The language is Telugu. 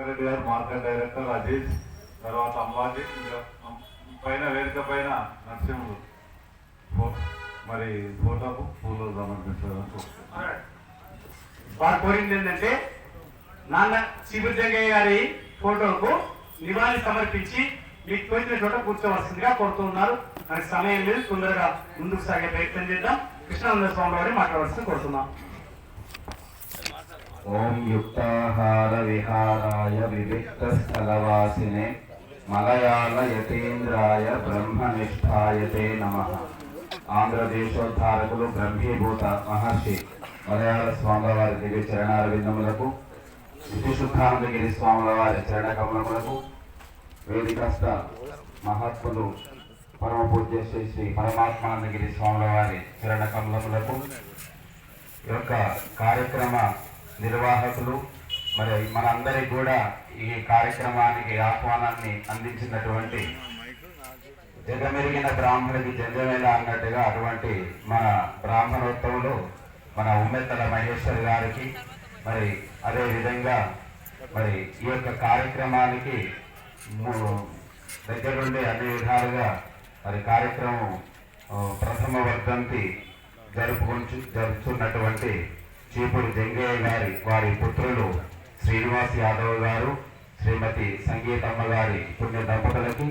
రంగారెడ్డి గారు మార్కెట్ డైరెక్టర్ అజీజ్ తర్వాత అంబాజీ పైన వేదిక పైన నరసింహుడు. మరి ఫోటోకు పూలు సమర్పించాలని వారు కోరింది ఏంటంటే నాన్న సిబిల్ గారి ఫోటోకు నివాళి సమర్పించి మీకు కోరిన చోట కూర్చోవలసిందిగా కోరుతున్నారు మనకి సమయం లేదు తొందరగా ముందుకు సాగే ప్రయత్నం చేద్దాం. కృష్ణానంద స్వామి వారిని మాట్లాడవలసింది కోరుతున్నాం. ఓం యుక్తాహార విహారాయ వివిక్తస్థలవాసినే మలయాళ యతీంద్రాయ బ్రహ్మనిష్ఠాయతే నమ ఆంధ్రదేశోద్ధారకులు బ్రహ్మీభూత మహర్షి మలయాళ స్వాముల వారి దివ్య చరణార విందములకు విశుద్ధానందగిరి స్వాముల వారి చరణ కమలములకు వేదికస్థ మహాత్ములు పరమ పూజ్య శ్రీ శ్రీ పరమాత్మానందగిరి స్వాముల వారి చరణ కమలములకు ఈ యొక్క కార్యక్రమ నిర్వాహకులు మరి మనందరికి కూడా ఈ కార్యక్రమానికి ఆహ్వానాన్ని అందించినటువంటి జగమెరిగిన బ్రాహ్మణుడికి జంజమేళ అన్నట్టుగా అటువంటి మన బ్రాహ్మణోత్సవులు మన ఉమ్మెత్తల మహేశ్వర్ గారికి మరి అదే విధంగా మరి ఈ యొక్క కార్యక్రమానికి దగ్గరుండి అన్ని విధాలుగా మరి కార్యక్రమం ప్రథమ వర్ధంతి జరుపుకుంటు జరుపుతున్నటువంటి చీపురు జంగయ్య గారి వారి పుత్రులు శ్రీనివాస్ యాదవ్ గారు శ్రీమతి సంగీతమ్మ గారి పుణ్య దంపతులకి